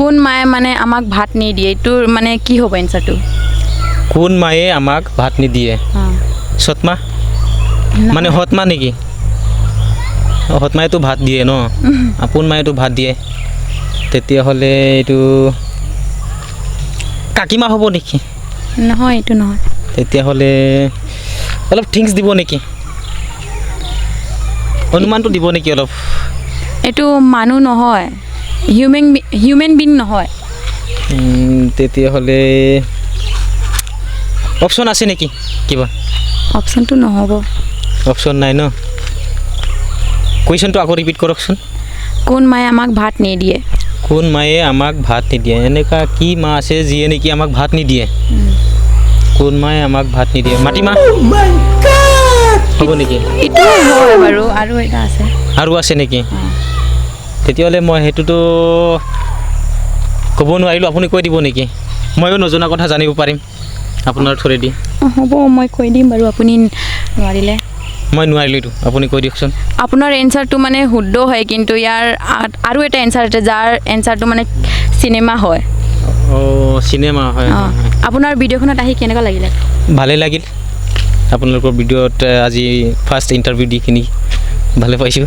কোন মায়ে মানে আমাক ভাত নিদিয়ে এইটোৰ মানে কি হ'ব এনচাৰটো কোন মায়ে আমাক ভাত নিদিয়ে সৎমা? মানে সৎমা নেকি? সৎমায়েতো ভাত দিয়ে ন? আপোন মায়েতো ভাত দিয়ে? তেতিয়াহ'লে এইটো কাকিমা হ'ব নেকি? নহয় এইটো নহয়। তেতিয়াহ'লে অলপ থিংছ দিব নেকি? অনুমানটো দিব নেকি অলপ? এইটো মানুহ নহয়। হিউমেন হিউমেন বিং নহয়। তেতিয়াহ'লে অপশ্যন আছে নেকি? কিবা? অপশ্যনটো নহ'ব। অপশ্যন নাই ন? কুৱেশ্যনটো আকৌ ৰিপিট কৰকচোন। কোন মায়ে আমাক ভাত নিদিয়ে? কোন মায়ে আমাক ভাত নিদিয়ে? এনেকুৱা কি মা আছে যিয়ে নেকি আমাক ভাত নিদিয়ে? কোন মায়ে আমাক ভাত নিদিয়ে? মাটিমাহ হ'ব নেকি? এইটো হয় বাৰু আৰু এটা আছে। আৰু আছে নেকি? তেতিয়াহ'লে মই সেইটোতো ক'ব নোৱাৰিলোঁ আপুনি কৈ দিব নেকি? ময়ো নজনা কথা জানিব পাৰিম আপোনাৰ থ্ৰুৱেদি। হ'ব মই কৈ দিম বাৰু আপুনি নোৱাৰিলে। মই নোৱাৰিলোঁ এইটো আপুনি কৈ দিয়কচোন। আপোনাৰ এনচাৰটো মানে শুদ্ধ হয় কিন্তু ইয়াৰ আৰু এটা এনচাৰ আছে যাৰ এনচাৰটো মানে চিনেমা হয়। অঁ চিনেমা হয় আপোনাৰ ভিডিঅ'খনত আহি কেনেকুৱা লাগিলে? ভালেই লাগিল। আপোনালোকৰ ভিডিঅ'ত আজি ফাৰ্ষ্ট ইণ্টাৰভিউ দি কিনি ভালে পাইছোঁ।